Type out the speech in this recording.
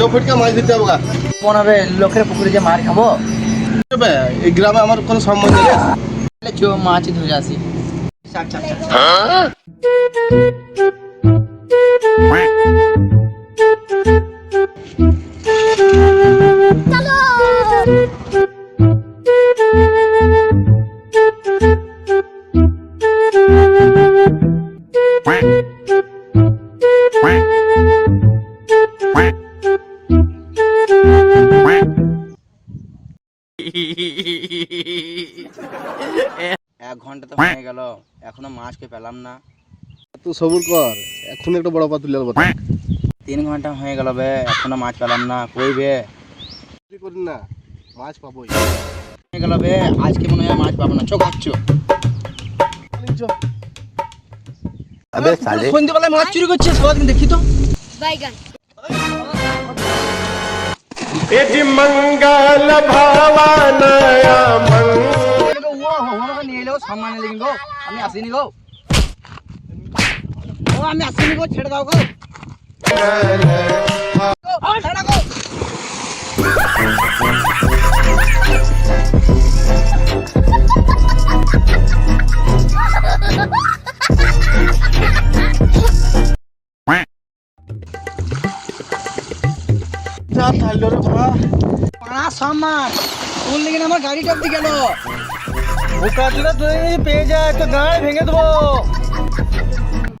চো ফুটকে মাছ যাব গা। মনে হবে লোকের পুকুরে যে মার খাব। এই গ্রামে আমার কোনো সম্বন্ধ নেই। মাছ ধরে আসি। আচ্ছা আচ্ছা এক ঘণ্টা তো হয়ে গেল এখনও মাছকে পেলাম না। তুই সবুর কর এখন একটা বড় পা তুলে আনব তিন ঘণ্টা হয়ে গেল বে এখনও মাছ পেলাম না কই বে? করি না মাছ পাবোই। হয়ে গেল বে আজকে মনে হয় মাছ পাবো না চোখ হাঁচছো আবে সালে সন্ধ্যেবেলায় মাছ চুরি করছে সারাদিন দেখি তো। એજ મંગલ ભાવાનયા મન ઓ હોનો નીલો સામાન લિંગો અમે આસીની ગો ઓ અમે આસીની ગો છેડ દાવ ગો থাকল রে বাবা সম্মান কোন লেগে আমার গাড়িটা অব্দি গেল? বোকা চুরা তুই পেয়ে যা তো গাড়ি ভেঙে দেবো।